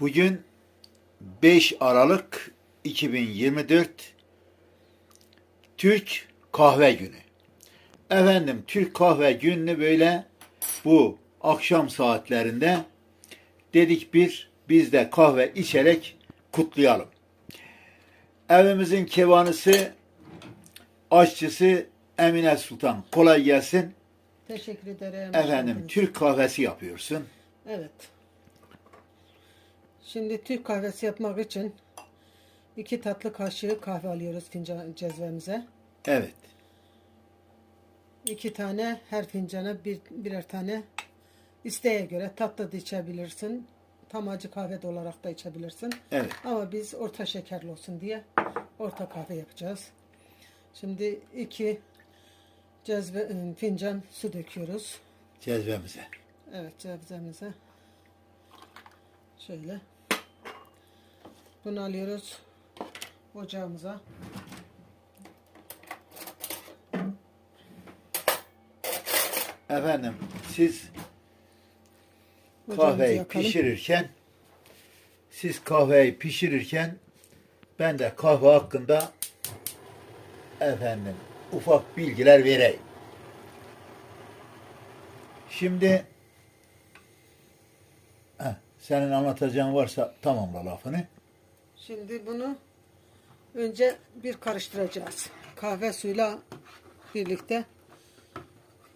Bugün 5 Aralık 2024 Türk Kahve Günü. Efendim Türk Kahve Günü'nü böyle bu akşam saatlerinde dedik bir biz de kahve içerek kutlayalım. Evimizin kevanısı, aşçısı Emine Sultan. Kolay gelsin. Teşekkür ederim. Efendim. Türk kahvesi yapıyorsun. Evet. Şimdi Türk kahvesi yapmak için iki tatlı kaşığı kahve alıyoruz fincan cezvemize. Evet. İki tane her fincana bir, birer tane isteğe göre tatlı da içebilirsin. Tam acı kahve de olarak da içebilirsin. Evet. Ama biz orta şekerli olsun diye orta kahve yapacağız. Şimdi iki cezve, ıı, fincan su döküyoruz. Cezvemize. Evet cevizemize. Şöyle. Bunu alıyoruz ocağımıza. Efendim siz Ocağımızı kahveyi yakalım. pişirirken siz kahveyi pişirirken ben de kahve hakkında efendim ufak bilgiler vereyim. Şimdi Heh, senin anlatacağın varsa tamamla lafını. Şimdi bunu önce bir karıştıracağız. Kahve suyla birlikte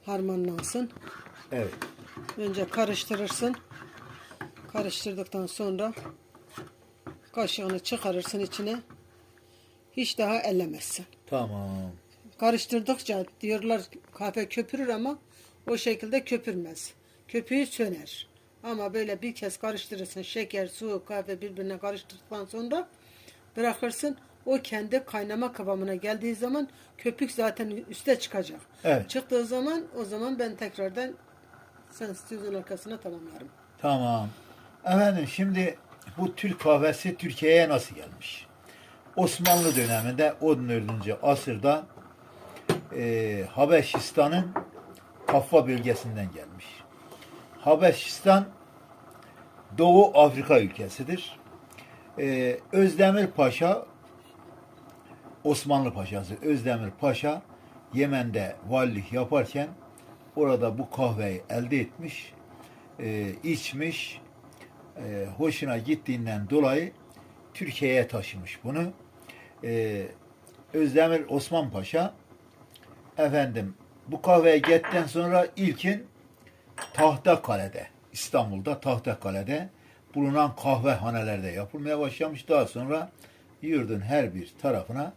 harmanlansın. Evet. Önce karıştırırsın. Karıştırdıktan sonra kaşığını çıkarırsın içine. Hiç daha ellemezsin. Tamam. Karıştırdıkça diyorlar kahve köpürür ama o şekilde köpürmez. Köpüğü söner. Ama böyle bir kez karıştırırsın. Şeker, su, kahve birbirine karıştırdıktan sonra bırakırsın. O kendi kaynama kıvamına geldiği zaman köpük zaten üste çıkacak. Evet. Çıktığı zaman o zaman ben tekrardan sensitivin arkasına tamamlarım. Tamam. Efendim şimdi bu Türk kahvesi Türkiye'ye nasıl gelmiş? Osmanlı döneminde 14. asırda e, Habeşistan'ın Kaffa bölgesinden gelmiş. Habeşistan Doğu Afrika ülkesidir. E, Özdemir Paşa Osmanlı Paşası Özdemir Paşa Yemen'de valilik yaparken orada bu kahveyi elde etmiş, e, içmiş, e, hoşuna gittiğinden dolayı Türkiye'ye taşımış bunu. E, Özdemir Osman Paşa efendim bu kahveyi gettikten sonra ilkin Tahtakale'de İstanbul'da Tahtakale'de bulunan kahvehanelerde yapılmaya başlamış. Daha sonra yurdun her bir tarafına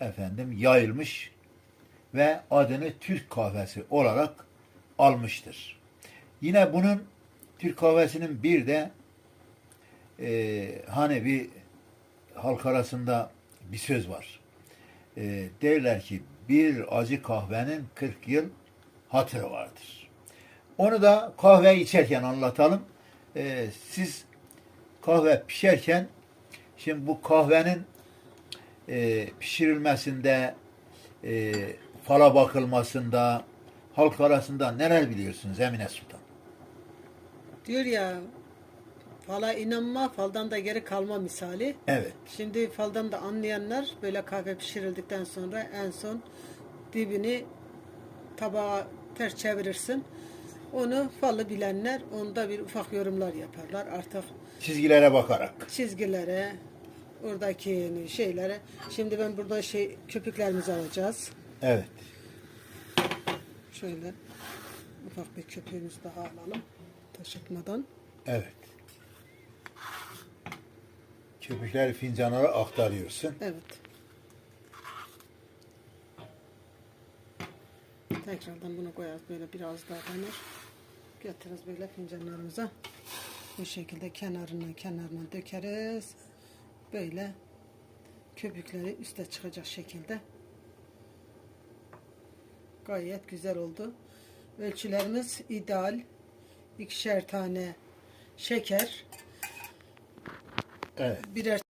efendim yayılmış ve adını Türk kahvesi olarak almıştır. Yine bunun Türk kahvesinin bir de e, hani bir halk arasında bir söz var. E, derler ki bir acı kahvenin 40 yıl hatırı vardır. Onu da kahve içerken anlatalım. E, siz kahve pişerken şimdi bu kahvenin e, pişirilmesinde e, fala bakılmasında halk arasında neler biliyorsunuz Emine Sultan? Diyor ya fala inanma faldan da geri kalma misali. Evet. Şimdi faldan da anlayanlar böyle kahve pişirildikten sonra en son dibini tabağa ters çevirirsin. Onu falı bilenler onda bir ufak yorumlar yaparlar. Artık Çizgilere bakarak. çizgilere, oradaki şeylere. Şimdi ben burada şey köpüklerimizi alacağız. Evet. Şöyle ufak bir köpüğümüzü daha alalım. Taşıtmadan. Evet. Köpükleri fincanlara aktarıyorsun. Evet. Tekrardan bunu koyarız böyle biraz daha denir. Getiririz böyle fincanlarımıza. Bu şekilde kenarına kenarına dökeriz. Böyle köpükleri üste çıkacak şekilde. Gayet güzel oldu. Ölçülerimiz ideal. İkişer tane şeker, Evet. birer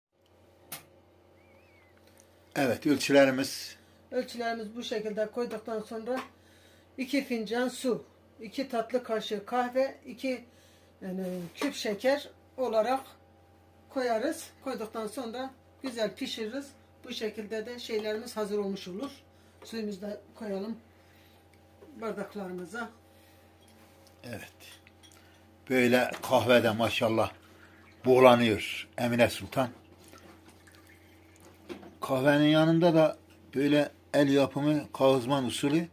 Evet ölçülerimiz Ölçülerimiz bu şekilde koyduktan sonra iki fincan su, iki tatlı kaşığı kahve, iki yani küp şeker olarak koyarız. Koyduktan sonra güzel pişiririz. Bu şekilde de şeylerimiz hazır olmuş olur. Suyumuzu da koyalım bardaklarımıza. Evet. Böyle kahvede maşallah buğulanıyor Emine Sultan. Kahvenin yanında da böyle el yapımı kağızman usulü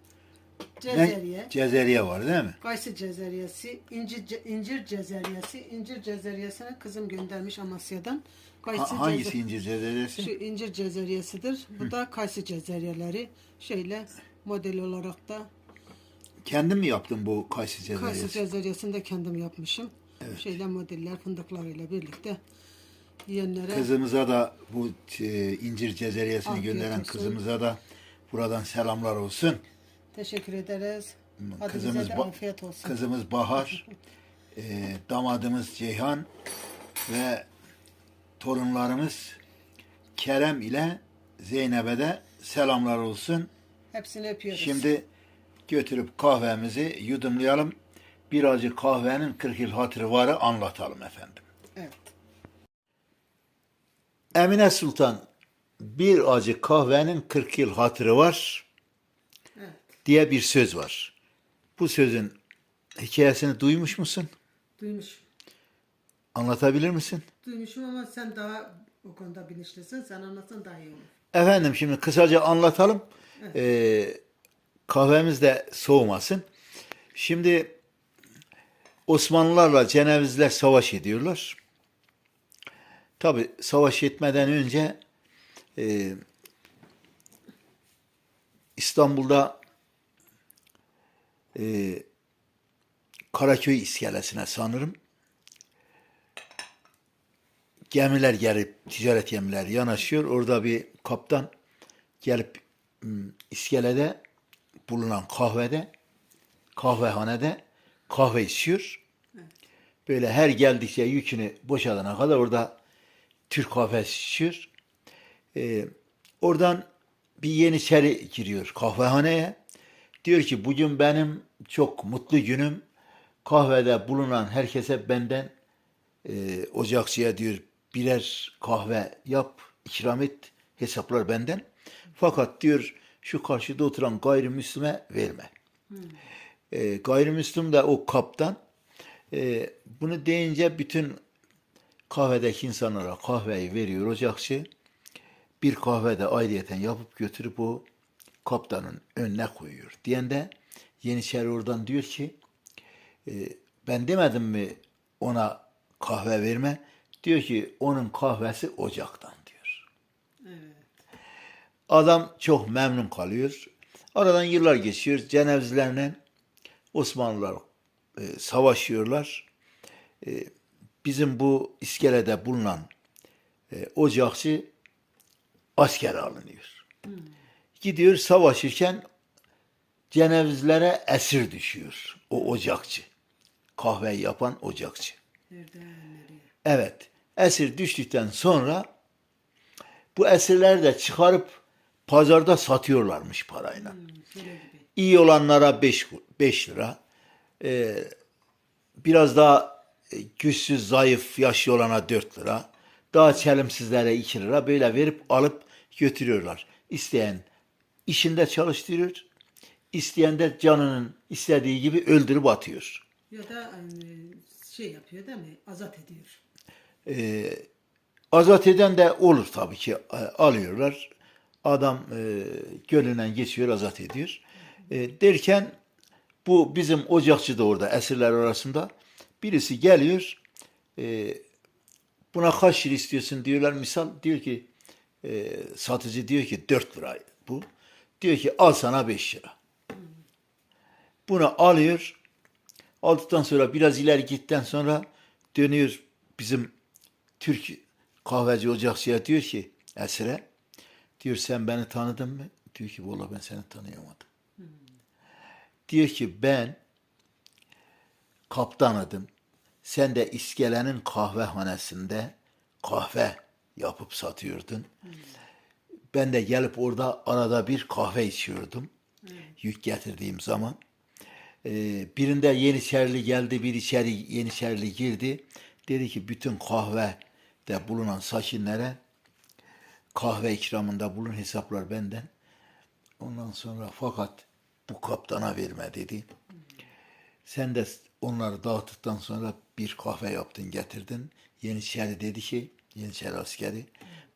Cezeriye. ne? Cezeriye var değil mi? Kayısı cezeriyesi, incir, ce- incir cezeriyesi. İncir cezeriyesini kızım göndermiş Amasya'dan. Kayısı Ha- hangisi ceze- incir cezeriyesi? Şu incir cezeriyesidir. Bu da kayısı cezeriyeleri. Şeyle model olarak da Kendin mi yaptın bu kayısı kayısı cezeriyesi? cezeriyesini de kendim yapmışım. Şeyle modeller fındıklarıyla birlikte yiyenlere Kızımıza da bu e, incir cezeriyesini Afiyet gönderen olsun. kızımıza da buradan selamlar olsun. Teşekkür ederiz. Hadi Kızımız, bize de Ba- afiyet olsun. kızımız Bahar, e, damadımız Ceyhan ve torunlarımız Kerem ile Zeynep'e de selamlar olsun. Hepsini öpüyoruz. Şimdi götürüp kahvemizi yudumlayalım. Bir acı kahvenin 40 yıl hatırı varı anlatalım efendim. Evet. Emine Sultan bir acı kahvenin 40 yıl hatırı var. Diye bir söz var. Bu sözün hikayesini duymuş musun? Duymuş. Anlatabilir misin? Duymuşum ama sen daha o konuda bilinçlisin. Sen anlatsan daha iyi olur. Efendim şimdi kısaca anlatalım. Ee, kahvemiz de soğumasın. Şimdi Osmanlılarla Cenevizler savaş ediyorlar. Tabi savaş etmeden önce e, İstanbul'da e, Karaköy iskelesine sanırım gemiler gelip ticaret gemileri yanaşıyor. Orada bir kaptan gelip m, iskelede bulunan kahvede kahvehanede kahve içiyor. Böyle her geldikçe yükünü boşalana kadar orada Türk kahvesi içiyor. Ee, oradan bir yeniçeri giriyor kahvehaneye. Diyor ki bugün benim çok mutlu günüm. Kahvede bulunan herkese benden e, ocakçıya diyor birer kahve yap, ikram et, hesaplar benden. Fakat diyor şu karşıda oturan gayrimüslime verme. E, gayrimüslim de o kaptan. E, bunu deyince bütün kahvedeki insanlara kahveyi veriyor ocakçı. Bir kahve de ayrıyeten yapıp götürüp o kaptanın önüne koyuyor. Diyen de Yeniçeri oradan diyor ki e, ben demedim mi ona kahve verme? Diyor ki onun kahvesi ocaktan diyor. Adam çok memnun kalıyor. Aradan yıllar geçiyor. Cenevizlerle Osmanlılar e, savaşıyorlar. E, bizim bu iskelede bulunan e, ocakçı asker alınıyor. Gidiyor savaşırken Cenevizlere esir düşüyor o ocakçı. Kahveyi yapan ocakçı. Evet. Esir düştükten sonra bu esirleri de çıkarıp pazarda satıyorlarmış parayla. Gibi. İyi olanlara 5 5 lira. Ee, biraz daha e, güçsüz, zayıf, yaşlı olana 4 lira. Daha çelimsizlere 2 lira böyle verip alıp götürüyorlar. İsteyen işinde çalıştırıyor. isteyen de canının istediği gibi öldürüp atıyor. Ya da e, şey yapıyor değil mi? Azat ediyor. Azat eden de olur tabii ki e, alıyorlar. Adam e, gölünden geçiyor azat ediyor. E, derken bu bizim ocakçı da orada esirler arasında birisi geliyor e, buna kaç lira istiyorsun diyorlar misal diyor ki e, satıcı diyor ki 4 lira bu. Diyor ki al sana 5 lira. Bunu alıyor. Aldıktan sonra biraz ileri gittikten sonra dönüyor bizim Türk kahveci ocakçıya diyor ki Esre diyor sen beni tanıdın mı? Diyor ki valla ben seni tanıyamadım. Diyor ki ben kaptanıdım. Sen de iskelenin kahvehanesinde kahve yapıp satıyordun. Ben de gelip orada arada bir kahve içiyordum. Yük getirdiğim zaman. Ee, birinde Yeniçerili geldi, bir içeri Yeniçerili girdi. Dedi ki bütün kahve de bulunan sakinlere kahve ikramında bulun hesaplar benden. Ondan sonra fakat bu kaptana verme dedi. Sen de onları dağıttıktan sonra bir kahve yaptın getirdin. Yeniçeri dedi ki Yeniçeri askeri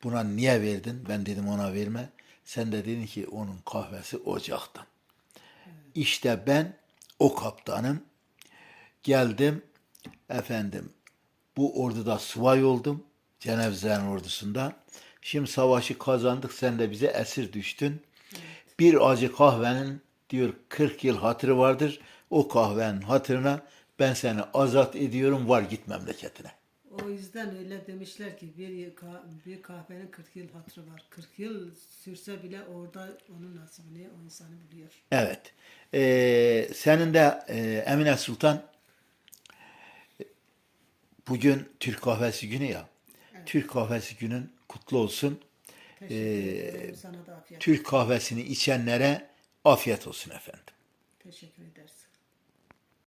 buna niye verdin? Ben dedim ona verme. Sen de dedin ki onun kahvesi ocaktan. İşte ben o kaptanım. Geldim efendim bu orduda subay oldum. Cenevizlerin ordusunda. Şimdi savaşı kazandık sen de bize esir düştün. Bir acı kahvenin diyor 40 yıl hatırı vardır. O kahvenin hatırına ben seni azat ediyorum var git memleketine. O yüzden öyle demişler ki bir, bir kahvenin 40 yıl hatırı var. 40 yıl sürse bile orada onun nasibini o insanı buluyor. Evet. Ee, senin de e, Emine Sultan bugün Türk kahvesi günü ya. Türk kahvesi günün kutlu olsun. Ee. Türk kahvesini içenlere afiyet olsun efendim. Teşekkür ederiz.